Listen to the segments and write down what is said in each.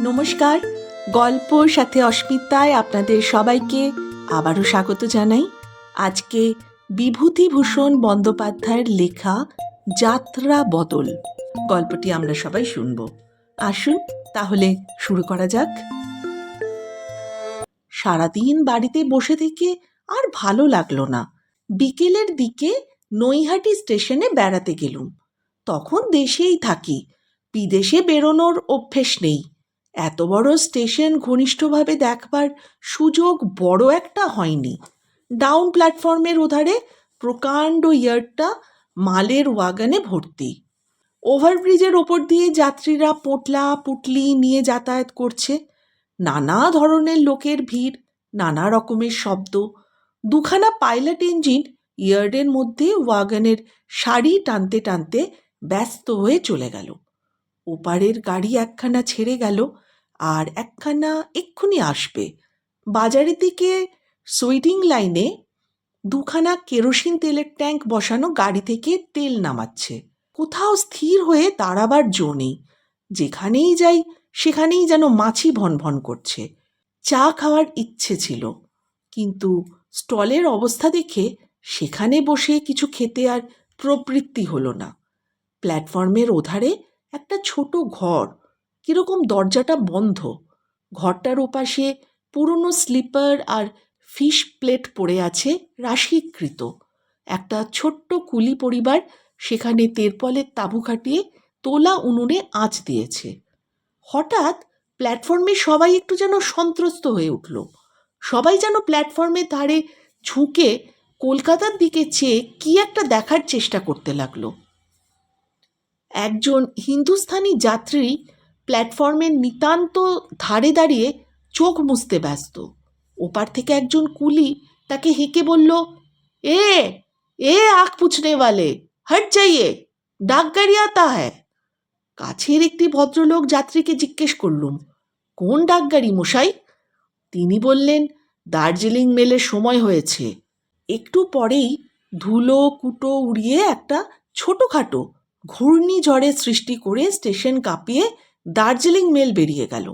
নমস্কার। গল্প সাথে অস্মিতায় আপনাদের সবাইকে আবারও স্বাগত জানাই। আজকে বিভূতিভূষণ বন্দ্যোপাধ্যায়ের লেখা যাত্রা বদল। গল্পটি আমরা সবাই শুনব। আসুন তাহলে শুরু করা যাক। সারাদিন বাড়িতে বসে থেকে আর ভালো লাগল না। বিকেলের দিকে নৈহাটি স্টেশনে বেড়াতে গেলুম। তখন দেশেই থাকি। বিদেশে বেরোনোর অভ্যেস নেই। এত বড় স্টেশন ঘনিষ্ঠভাবে দেখবার সুযোগ বড় একটা হয়নি। ডাউন প্ল্যাটফর্মের ওধারে প্রকাণ্ড ইয়ারটা মালের ওয়াগানে ভর্তি। ওভারব্রিজের ওপর দিয়ে যাত্রীরা পোটলা, পুটলি নিয়ে যাতায়াত করছে। নানা ধরনের লোকের ভিড়, নানা রকমের শব্দ। দুখানা পাইলট ইঞ্জিন ইয়ার্ডের মধ্যে ওয়াগনের শাড়ি টানতে টানতে ব্যস্ত হয়ে চলে গেল। ওপারের গাড়ি একখানা ছেড়ে গেল। আর একখানা এক্ষুনি আসবে। বাজারের দিকে সুইডিং লাইনে দুখানা কেরোসিন তেলের ট্যাঙ্ক বসানো গাড়ি থেকে তেল নামাচ্ছে। কোথাও স্থির হয়ে দাঁড়াবার জো নেই। যেখানেই যাই, সেখানেই যেন মাছি ভনভন করছে। চা খাওয়ার ইচ্ছে ছিল, কিন্তু স্টলের অবস্থা দেখে সেখানে বসে কিছু খেতে আর প্রবৃত্তি হলো না। প্ল্যাটফর্মের ওধারে একটা ছোট ঘর কীরকম দরজাটা বন্ধ? ঘরটার ওপাশে পুরনো স্লিপার আর ফিশ প্লেট পড়ে আছে রাশিকৃত। একটা ছোট্ট কুলি পরিবার সেখানে তেরপলের তাঁবু খাটিয়ে তোলা উনুনে আঁচ দিয়েছে। হঠাৎ প্ল্যাটফর্মে সবাই একটু যেন সন্ত্রস্ত হয়ে উঠল। সবাই যেন প্ল্যাটফর্মের ধারে ঝুঁকে কলকাতার দিকে চেয়ে কি একটা দেখার চেষ্টা করতে লাগল। একজন হিন্দুস্থানি যাত্রী প্ল্যাটফর্মের নিতান্ত ধারে দাঁড়িয়ে চোখ মুছতে ব্যস্ত। ওপার থেকে একজন কুলি তাকে হেঁকে বলল, এ এ আখ পুছনে वाले হট যাইয়ে, ডাক গাড়ি আতা হ্যায়। কাছের একটি ভদ্রলোক যাত্রীকে জিজ্ঞেস করলুম, কোন ডাকগাড়ি মশাই? তিনি বললেন, দার্জিলিং মেলের সময় হয়েছে। একটু পরেই ধুলো, কুটো উড়িয়ে একটা ছোটোখাটো ঘূর্ণিঝড়ের সৃষ্টি করে স্টেশন কাঁপিয়ে দার্জিলিং মেল বেরিয়ে গেল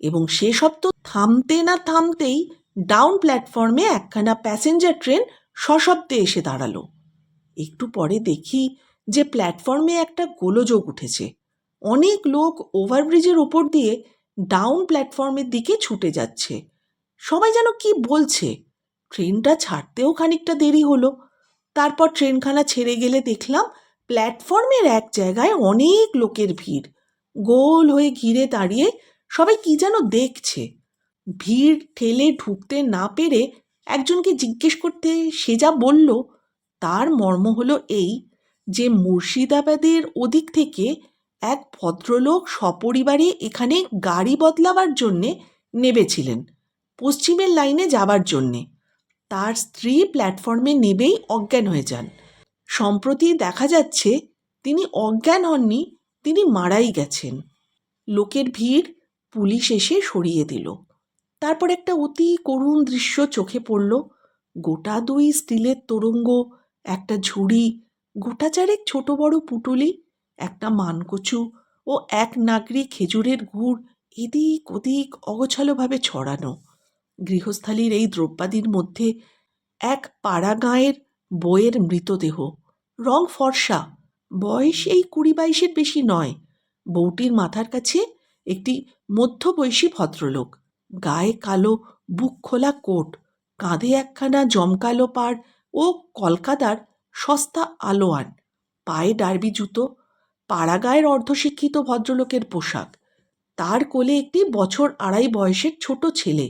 এবং সে সব তো থামতে না থামতেই ডাউন প্ল্যাটফর্মে একখানা প্যাসেঞ্জার ট্রেন সশব্দে এসে দাঁড়াল। একটু পরে দেখি যে প্ল্যাটফর্মে একটা গোলযোগ উঠেছে। অনেক লোক ওভারব্রিজের ওপর দিয়ে ডাউন প্ল্যাটফর্মের দিকে ছুটে যাচ্ছে। সবাই যেন কি বলছে? ট্রেনটা ছাড়তেও খানিকটা দেরি হলো। তারপর ট্রেনখানা ছেড়ে গেলে দেখলাম প্ল্যাটফর্মের এক জায়গায় অনেক লোকের ভিড়। গোল হয়ে ঘিরে দাঁড়িয়ে সবাই কি যেন দেখছে। ভিড় ঠেলে ঢুকতে না পেরে একজনকে জিজ্ঞেস করতে সে যা বলল, তার মর্ম হলো এই যে মুর্শিদাবাদের ওদিক থেকে এক ভদ্রলোক সপরিবারে এখানে গাড়ি বদলাবার জন্যে নেবেছিলেন পশ্চিমের লাইনে যাবার জন্যে। তার স্ত্রী প্ল্যাটফর্মে নেবেই অজ্ঞান হয়ে যান। সম্প্রতি দেখা যাচ্ছে, তিনি অজ্ঞান হননি তিনি মারাই গেছেন। লোকের ভিড় পুলিশ এসে সরিয়ে দিল। তারপর একটা অতি করুণ দৃশ্য চোখে পড়ল। গোটা দুই স্টিলের তোরঙ্গ, একটা ঝুড়ি, গোটা চারেক ছোট বড় পুটুলি, একটা মানকচু ও এক নাগরি খেজুরের গুড় এদিক ওদিক অগোছালোভাবে ছড়ানো। গৃহস্থালির এই দ্রব্যাদির মধ্যে এক পাড়া গাঁয়ের বইয়ের মৃতদেহ। রং ফর্সা। বয়স এই কুড়ি বাইশের বেশি নয়। বউটির মাথার কাছে একটি মধ্যবয়সী ভদ্রলোক। গায়ে কালো, বুক খোলা কোট, কাঁধে একখানা জমকালো পাড় ও কলকাতার সস্তা আলোয়ান, পায়ে ডার্বি জুতো, পাড়াগায়ের অর্ধশিক্ষিত ভদ্রলোকের পোশাক। তার কোলে একটি বছর আড়াই বয়সের ছোট ছেলে,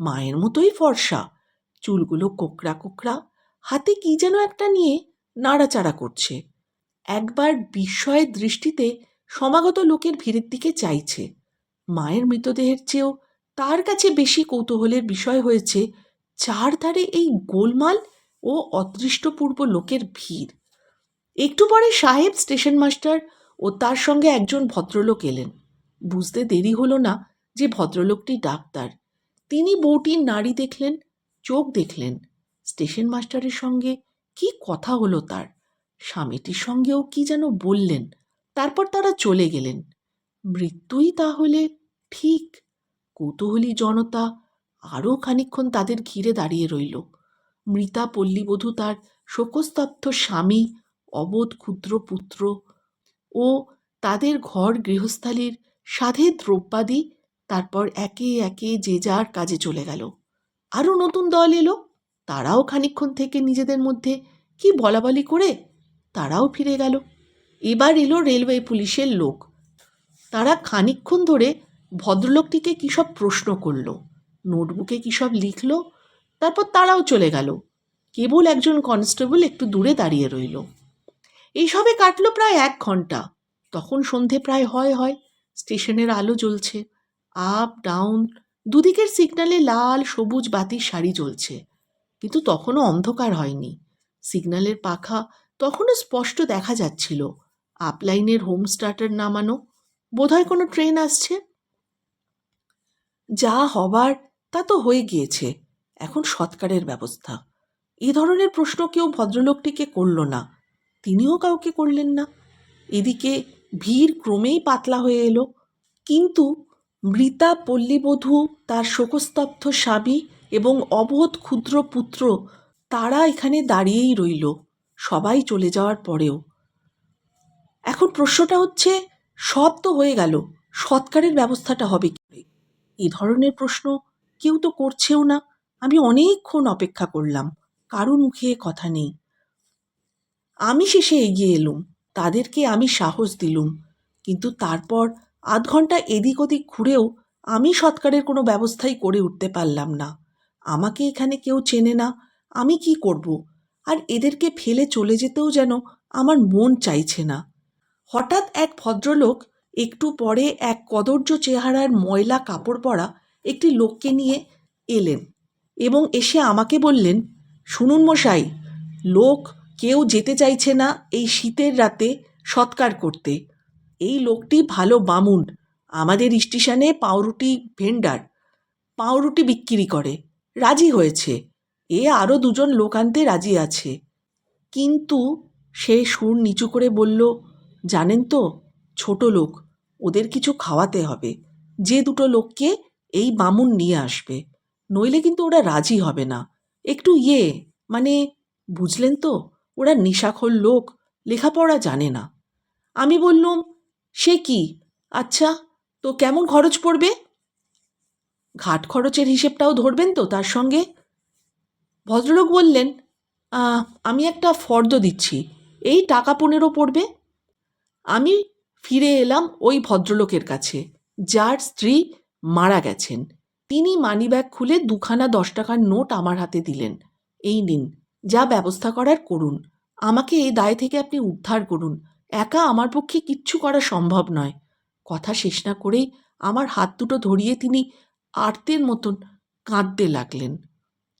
মায়ের মতোই ফর্সা, চুলগুলো কোকড়া কোকড়া, হাতে কি যেন একটা নিয়ে নাড়াচাড়া করছে। একবার বিস্ময়ের দৃষ্টিতে সমাগত লোকের ভিড়ের দিকে চাইছে। মায়ের মৃতদেহের চেয়েও তার কাছে বেশি কৌতূহলের বিষয় হয়েছে চারধারে এই গোলমাল ও অদৃষ্টপূর্ব লোকের ভিড়। একটু পরে সাহেব, স্টেশন মাস্টার ও তার সঙ্গে একজন ভদ্রলোক এলেন। বুঝতে দেরি হলো না যে ভদ্রলোকটি ডাক্তার। তিনি বউটির নাড়ি দেখলেন, চোখ দেখলেন। স্টেশন মাস্টারের সঙ্গে কি কথা হলো তার? স্বামীটির সঙ্গেও কি যেন বললেন, তারপর তারা চলে গেলেন। মৃত্যুই তাহলে ঠিক, কৌতূহলী জনতা আরও খানিকক্ষণ তাদের ঘিরে দাঁড়িয়ে রইল। মৃতা পল্লীবধূ তার শোকস্তব্ধ স্বামী, অবোধ ক্ষুদ্র পুত্র ও তাদের ঘর গৃহস্থালির সাধে দ্রব্যাদি তারপর একে একে যে যার কাজে চলে গেল। আরও নতুন দল এলো, তারাও খানিকক্ষণ থেকে নিজেদের মধ্যে কি বলাবলি করে তারাও ফিরে গেল। এবার এলো রেলওয়ে পুলিশের লোক। তারা খানিকক্ষণ ধরে ভদ্রলোকটিকে কী সব প্রশ্ন করল, নোটবুকে কী সব লিখলো, তারপর তারাও চলে গেল। কেবল একজন কনস্টেবল একটু দূরে দাঁড়িয়ে রইল। এইসবে কাটলো প্রায় এক ঘণ্টা। তখন সন্ধে প্রায় হয় হয়, স্টেশনের আলো জ্বলছে। আপ, ডাউন, দুদিকের সিগনালে লাল, সবুজ বাতির শাড়ি জ্বলছে। কিন্তু তখনও অন্ধকার হয়নি। সিগন্যালের পাখা তখনও স্পষ্ট দেখা যাচ্ছিল, আপলাইনের হোম স্টার্টার নামানো, বোধহয় কোনো ট্রেন আসছে। যা হবার তা তো হয়ে গিয়েছে, এখন সৎকারের ব্যবস্থা। এ ধরনের প্রশ্ন কেউ ভদ্রলোকটিকে করল না, তিনিও কাউকে করলেন না। এদিকে ভিড় ক্রমেই পাতলা হয়ে এলো, কিন্তু মৃতা পল্লীবধূ, তার শোকস্তব্ধ স্বামী এবং অবোধ ক্ষুদ্র পুত্র, তারা এখানে দাঁড়িয়েই রইল। সবাই চলে যাওয়ার পরেও। এখন প্রশ্নটা হচ্ছে, সব তো হয়ে গেল, সৎকারের ব্যবস্থাটা হবে কি করে? এ ধরনের প্রশ্ন কেউ তো করছেও না। আমি অনেকক্ষণ অপেক্ষা করলাম, কারুর মুখে কথা নেই। আমি শেষে এগিয়ে এলুম, তাদেরকে আমি সাহস দিলুম, কিন্তু তারপর আধ ঘণ্টা এদিক ওদিক ঘুরেও আমি সৎকারের কোনো ব্যবস্থাই করে উঠতে পারলাম না। আমাকে এখানে কেউ চেনে না, আমি কি করব? আর এদেরকে ফেলে চলে যেতেও যেন আমার মন চাইছে না। হঠাৎ এক ভদ্রলোক একটু পরে এক কদর্য চেহারার ময়লা কাপড় পরা একটি লোককে নিয়ে এলেন এবং এসে আমাকে বললেন, শুনুন মশাই, লোক কেউ যেতে চাইছে না এই শীতের রাতে সৎকার করতে। এই লোকটি ভালো বামুন, আমাদের স্টেশনে পাউরুটি ভেন্ডার পাউরুটি বিক্রি করে, রাজি হয়েছে। এ আরও দুজন লোক আনতে রাজি আছে। কিন্তু সে সুর নিচু করে বলল, জানেন তো, ছোট লোক, ওদের কিছু খাওয়াতে হবে। যে দুটো লোককে এই বামুন নিয়ে আসবে, নইলে কিন্তু ওরা রাজি হবে না। একটু ইয়ে মানে বুঝলেন তো, ওরা নিশাখোর লোক, লেখাপড়া জানে না আমি বললুম, সে কি? আচ্ছা তো কেমন খরচ পড়বে? ঘাট খরচের হিসেবটাও ধরবেন তো তার সঙ্গে? ভদ্রলোক বললেন আমি একটা ফর্দ দিচ্ছি। এই টাকা পনেরো পড়বে? আমি ফিরে এলাম ওই ভদ্রলোকের কাছে, যার স্ত্রী মারা গেছেন। তিনি মানিব্যাগ খুলে দুখানা দশ টাকার নোট আমার হাতে দিলেন। এই নিন, যা ব্যবস্থা করার করুন। আমাকে এই দায় থেকে আপনি উদ্ধার করুন। একা আমার পক্ষে কিচ্ছু করা সম্ভব নয়। কথা শেষ না করেই আমার হাত দুটো ধরিয়ে তিনি আর্তের মতন কাঁদতে লাগলেন।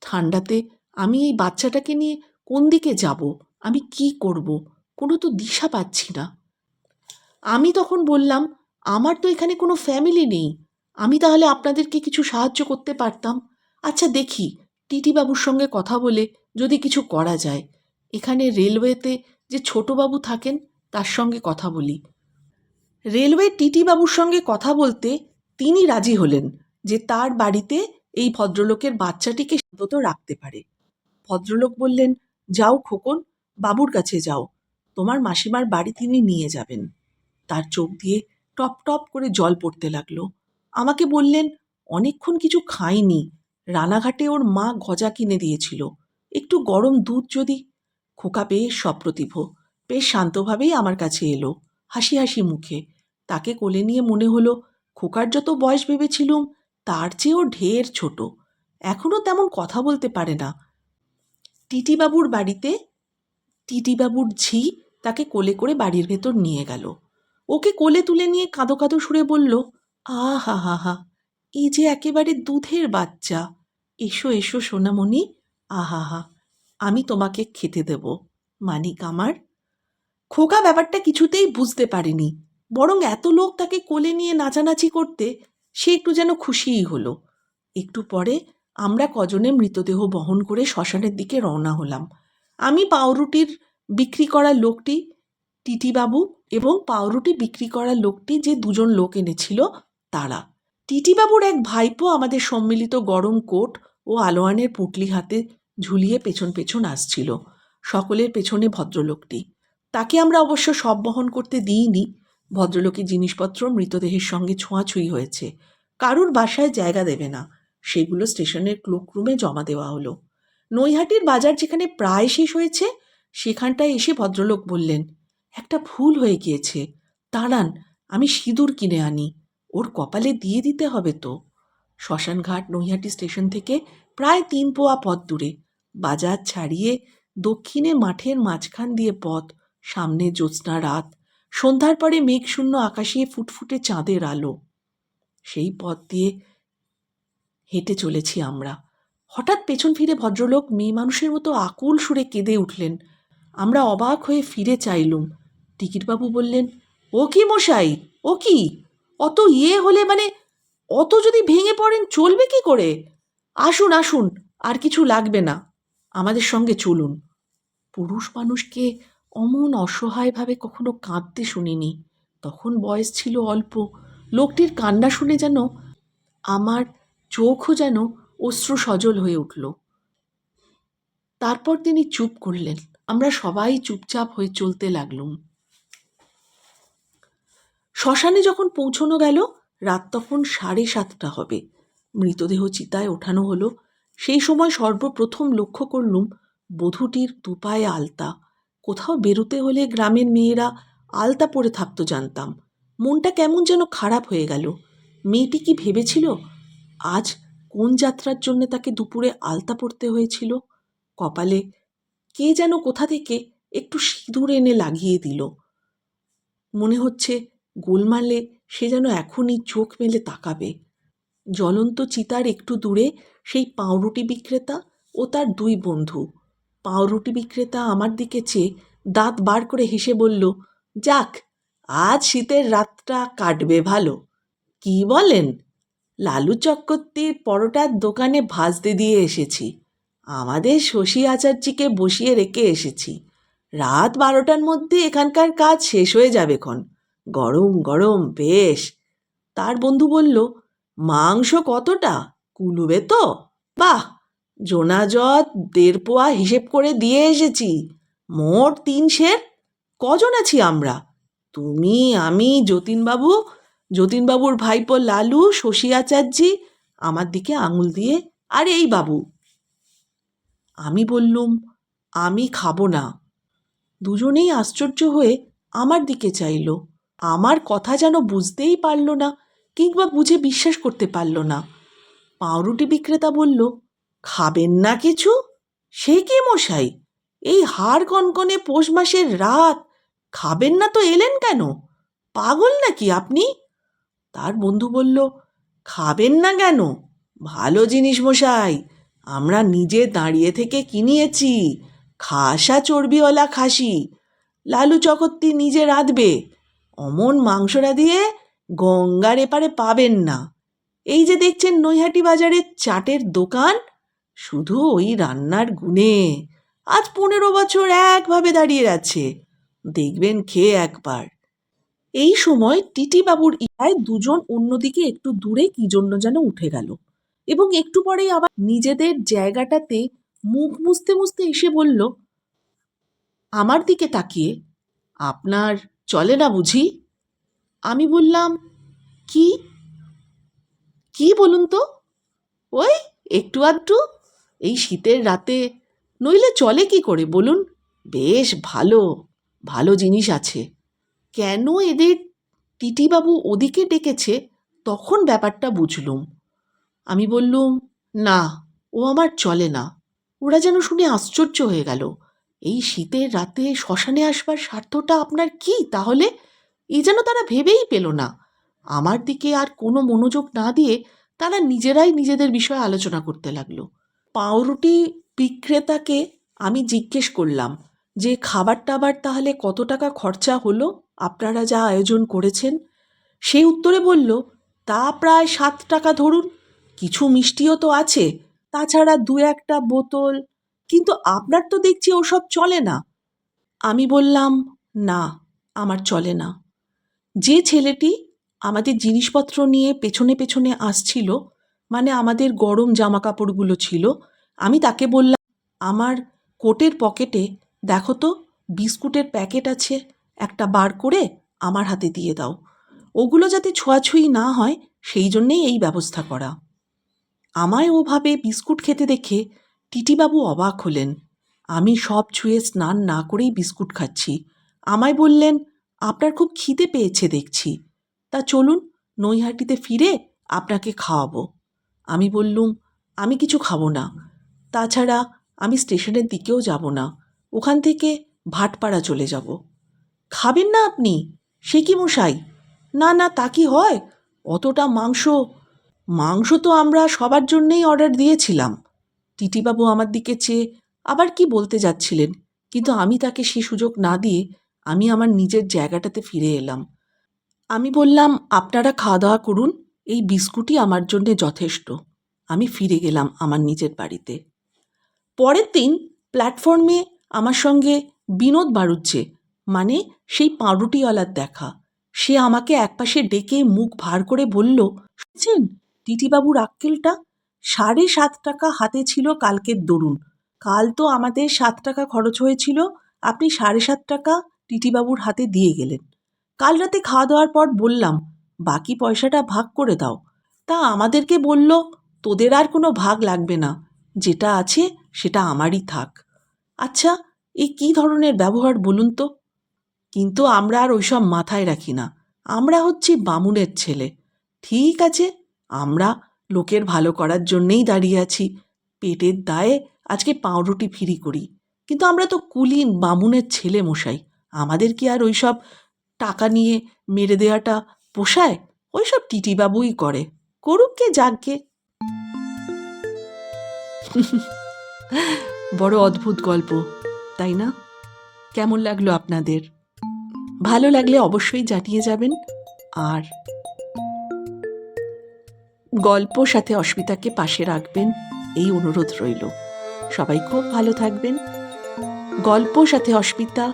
ঠান্ডাতে আমি এই বাচ্চাটাকে নিয়ে কোন দিকে যাব? আমি কি করব? কোনো তো দিশা পাচ্ছি না। আমি তখন বললাম, আমার তো এখানে কোনো ফ্যামিলি নেই। আমি তাহলে আপনাদেরকে কিছু সাহায্য করতে পারতাম। আচ্ছা দেখি। টিটিবাবুর সঙ্গে কথা বলে যদি কিছু করা যায়। এখানে রেলওয়েতে যে ছোটবাবু থাকেন, তার সঙ্গে কথা বলি। রেলওয়ে টিটিবাবুর সঙ্গে কথা বলতে তিনি রাজি হলেন যে তার বাড়িতে এই ভদ্রলোকের বাচ্চাটিকে অন্তত রাখতে পারে। ভদ্রলোক বললেন, যাও খোকন, বাবুর কাছে যাও। তোমার মাসিমার বাড়ি তিনি নিয়ে যাবেন। তার চোখ দিয়ে টপ টপ করে জল পড়তে লাগল। আমাকে বললেন, অনেকক্ষণ কিছু খাইনি। রানাঘাটে ওর মা গজা কিনে দিয়েছিল। একটু গরম দুধ যদি? খোকা পেয়ে সপ্রতিভ, বেশ শান্তভাবেই আমার কাছে এলো, হাসি হাসি মুখে। তাকে কোলে নিয়ে মনে হলো, খোকার যত বয়স ভেবেছিলুম, তার চেয়েও ঢের ছোট। এখনও তেমন কথা বলতে পারে না। টিটিবাবুর বাড়িতে টিটিবাবুর ঝি তাকে কোলে করে বাড়ির ভেতর নিয়ে গেল। ওকে কোলে তুলে নিয়ে কাঁদো কাঁদো সুরে বলল আ হা হা হা এই যে একেবারে দুধের বাচ্চা। এসো এসো সোনামণি, আহা হা, আমি তোমাকে খেতে দেব। মানিক আমার। খোকা ব্যাপারটা কিছুতেই বুঝতে পারেনি। বরং এত লোক তাকে কোলে নিয়ে নাচানাচি করতে সে একটু যেন খুশিই হলো। একটু পরে আমরা কজনে মৃতদেহ বহন করে শ্মশানের দিকে রওনা হলাম। আমি পাউরুটির বিক্রি করা লোকটি, টিটিবাবু এবং পাউরুটি বিক্রি করা লোকটি যে দুজন লোক এনেছিল, তারা। টিটিবাবুর এক ভাইপো আমাদের সম্মিলিত গরম কোট ও আলোয়ানের পুটলি হাতে ঝুলিয়ে পেছন পেছন আসছিল, সকলের পেছনে ভদ্রলোকটি। তাকে আমরা অবশ্য সব বহন করতে দিইনি, ভদ্রলোকের জিনিসপত্র মৃতদেহের সঙ্গে ছোঁয়াছুঁই হয়েছে। কারুর বাসায় জায়গা দেবে না। সেগুলো স্টেশনের ক্লোকরুমে জমা দেওয়া হলো। নৈহাটির বাজার যেখানে প্রায় শেষ হয়েছে, সেখানটায় এসে ভদ্রলোক বললেন, একটা ভুল হয়ে গিয়েছে। দাঁড়ান, আমি সিঁদুর কিনে আনি। ওর কপালে দিয়ে দিতে হবে তো। শ্মশানঘাট নৈহাটি স্টেশন থেকে প্রায় তিন পোয়া পথ দূরে, বাজার ছাড়িয়ে দক্ষিণে মাঠের মাঝখান দিয়ে পথ, সামনে জ্যোৎস্না রাত, সন্ধ্যার পরে মেঘশূন্য আকাশে ফুটফুটে চাঁদের আলো। সেই পথ দিয়ে হেঁটে চলেছি আমরা। হঠাৎ পেছন ফিরে ভদ্রলোক মেয়ে মানুষের মতো আকুল সুরে কেঁদে উঠলেন। আমরা অবাক হয়ে ফিরে চাইলুম। টিকিটবাবু বললেন, ও কি মশাই? ও কি? অত ইয়ে হলে মানে অত যদি ভেঙে পড়েন চলবে কি করে? আসুন আসুন, আর কিছু লাগবে না। আমাদের সঙ্গে চলুন। পুরুষ মানুষকে অমন অসহায়ভাবে কখনো কাঁদতে শুনিনি। তখন বয়স ছিল অল্প। লোকটির কান্না শুনে যেন আমার চোখও যেন অশ্রু সজল হয়ে উঠল। তারপর তিনি চুপ করলেন। আমরা সবাই চুপচাপ হয়ে চলতে লাগলুম। শ্মশানে যখন পৌঁছনো গেল, রাত তখন সাড়ে সাতটা হবে। মৃতদেহ চিতায় ওঠানো হলো। সেই সময় সর্বপ্রথম লক্ষ্য করলুম বধূটির দুপায়ে আলতা। কোথাও বেরোতে হলে গ্রামের মেয়েরা আলতা পরে থাকতো জানতাম। মনটা কেমন যেন খারাপ হয়ে গেল। মেয়েটি কি ভেবেছিল? আজ কোন যাত্রার জন্য তাকে দুপুরে আলতা পড়তে হয়েছিল? কপালে কে যেন কোথা থেকে একটু সিঁদুর এনে লাগিয়ে দিল। মনে হচ্ছে গোলমালে সে যেন এখনই চোখ মেলে তাকাবে। জ্বলন্ত চিতার একটু দূরে সেই পাউরুটি বিক্রেতা ও তার দুই বন্ধু। পাউরুটি বিক্রেতা আমার দিকে চেয়ে দাঁত বার করে হেসে বলল, যাক, আজ শীতের রাতটা কাটবে ভালো। কি বলেন? লালু চক্রবর্তীর পরোটার দোকানে ভাজতে দিয়ে এসেছি। আমাদের শশী আচার্যিকে বসিয়ে রেখে এসেছি। রাত বারোটার মধ্যে এখানকার কাজ শেষ হয়ে যাবে ক্ষণ গরম গরম, বেশ। তার বন্ধু বলল, মাংস কতটা? কুলুবে তো? বাহ! জোনাজত দেড় পোয়া হিসেব করে দিয়ে এসেছি। মোট তিন সের। কজন আছি আমরা? তুমি, আমি, যতীনবাবু যতীনবাবুর ভাইপো লালু, শশী আচার্যি, আমার দিকে আঙুল দিয়ে, আর এই বাবু। আমি বললুম, আমি খাব না। দুজনেই আশ্চর্য হয়ে আমার দিকে চাইল। আমার কথা যেন বুঝতেই পারল না, কিংবা বুঝে বিশ্বাস করতে পারল না। পাউরুটি বিক্রেতা বলল, খাবেন না কিছু? সে কি মশাই? এই হাড় কনকনে পৌষ মাসের রাত, খাবেন না তো এলেন কেন? পাগল নাকি আপনি? তার বন্ধু বলল, খাবেন না কেন? ভালো জিনিস মশাই, আমরা নিজে দাঁড়িয়ে থেকে কিনিয়েছি খাসা চর্বিওয়ালা খাসি। লালু চকত্তি নিজে রাঁধবে। অমন মাংসরা দিয়ে গঙ্গার এপারে পাবেন না। এই যে দেখছেন নৈহাটি বাজারের চাটের দোকান, শুধু ওই রান্নার গুণে। আজ পনেরো বছর একভাবে দাঁড়িয়ে আছে। দেখবেন খেয়ে একবার। এই সময় টিটিবাবুর ইহায় দুজন অন্যদিকে একটু দূরে কি জন্য যেন উঠে গেল। এবং একটু পরেই আবার নিজেদের জায়গাটাতে মুখ মুছতে মুছতে এসে বলল, আমার দিকে তাকিয়ে আপনার চলে না বুঝি? আমি বললাম, কি? কি বলুন তো? ওই একটু আধটু, এই শীতের রাতে নইলে চলে কি করে বলুন? বেশ ভালো ভালো জিনিস আছে। কেন এদের টিটিবাবু ওদিকে ডেকেছে, তখন ব্যাপারটা বুঝলুম। আমি বললুম, না, ও আমার চলে না। ওরা যেন শুনে আশ্চর্য হয়ে গেল। এই শীতের রাতে শ্মশানে আসবার স্বার্থটা আপনার কি তাহলে? এ যেন তারা ভেবেই পেল না। আমার দিকে আর কোনো মনোযোগ না দিয়ে তারা নিজেরাই নিজেদের বিষয়ে আলোচনা করতে লাগল। পাউরুটি বিক্রেতাকে আমি জিজ্ঞেস করলাম যে খাবার টাবার তাহলে কত টাকা খরচা হলো? আপনারা যা আয়োজন করেছেন, সে উত্তরে বলল, তা প্রায় সাত টাকা ধরুন। কিছু মিষ্টিও তো আছে, তাছাড়া দু একটা বোতল। কিন্তু আপনার তো দেখছি ওসব চলে না। আমি বললাম, না, আমার চলে না। যে ছেলেটি আমাদের জিনিসপত্র নিয়ে পেছনে পেছনে আসছিল মানে আমাদের গরম জামা কাপড়গুলো ছিল, আমি তাকে বললাম, আমার কোটের পকেটে, দেখো তো, বিস্কুটের প্যাকেট আছে। একটা বার করে আমার হাতে দিয়ে দাও। ওগুলো যাতে ছোঁয়াছুঁয়ি না হয়, সেই জন্যেই এই ব্যবস্থা করা। আমায় ওভাবে বিস্কুট খেতে দেখে টিটিবাবু অবাক হলেন। আমি সব ছুঁয়ে স্নান না করেই বিস্কুট খাচ্ছি। আমায় বললেন, আপনার খুব খিদে পেয়েছে দেখছি। তা চলুন, নৈহাটিতে ফিরে আপনাকে খাওয়াবো। আমি বললুম, আমি কিছু খাব না। তাছাড়া আমি স্টেশনের দিকেও যাব না। ওখান থেকে ভাটপাড়া চলে যাব। খাবেন না আপনি? সে কি মশাই? না না, তা কি হয়? অতটা মাংস মাংস তো আমরা সবার জন্যেই অর্ডার দিয়েছিলাম। টিটিবাবু আমার দিকে চেয়ে আবার কি বলতে যাচ্ছিলেন? কিন্তু আমি তাকে সে সুযোগ না দিয়ে আমি আমার নিজের জায়গাটাতে ফিরে এলাম। আমি বললাম, আপনারা খাওয়া দাওয়া করুন, এই বিস্কুটই আমার জন্যে যথেষ্ট। আমি ফিরে গেলাম আমার নিজের বাড়িতে। পরের দিন প্ল্যাটফর্মে আমার সঙ্গে বিনোদ বাড়ুচ্ছে মানে সেই পাউরুটিওয়ালার দেখা। সে আমাকে একপাশে ডেকে মুখ ভার করে বলল, শুনছেন টিটিবাবুর আক্কেলটা? সাড়ে সাত টাকা হাতে ছিল কালকের দরুন। কাল তো আমাদের সাত টাকা খরচ হয়েছিল, আপনি সাড়ে সাত টাকা টিটিবাবুর হাতে দিয়ে গেলেন। কাল রাতে খাওয়া দাওয়ার পর বললাম, বাকি পয়সাটা ভাগ করে দাও। তা আমাদেরকে বলল, তোদের আর কোনো ভাগ লাগবে না। যেটা আছে সেটা আমারই থাক। আচ্ছা এই কী ধরনের ব্যবহার বলুন তো? কিন্তু আমরা আর ওইসব মাথায় রাখি না। আমরা হচ্ছি বামুনের ছেলে। ঠিক আছে, আমরা লোকের ভালো করার জন্যেই দাঁড়িয়ে আছি। পেটের দায়ে আজকে পাউরুটি ফিরি করি। কিন্তু আমরা তো কুলি বামুনের ছেলে মশাই। আমাদের কি আর ওইসব টাকা নিয়ে মেরে দেওয়াটা পোষায়? ওইসব টিটিবাবুই করে। করুক কে যাককে বড় অদ্ভুত গল্প, তাই না? কেমন লাগল আপনাদের? ভালো লাগলে অবশ্যই জানিয়ে যাবেন। আর গল্প সাথে অস্মিতাকে পাশে রাখবেন, এই অনুরোধ রইল। সবাই খুব ভালো থাকবেন। গল্প সাথে অস্মিতা,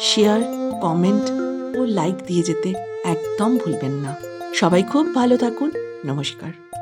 শেয়ার, কমেন্ট ও লাইক দিয়ে যেতে একদম ভুলবেন না। সবাই খুব ভালো থাকুন। নমস্কার।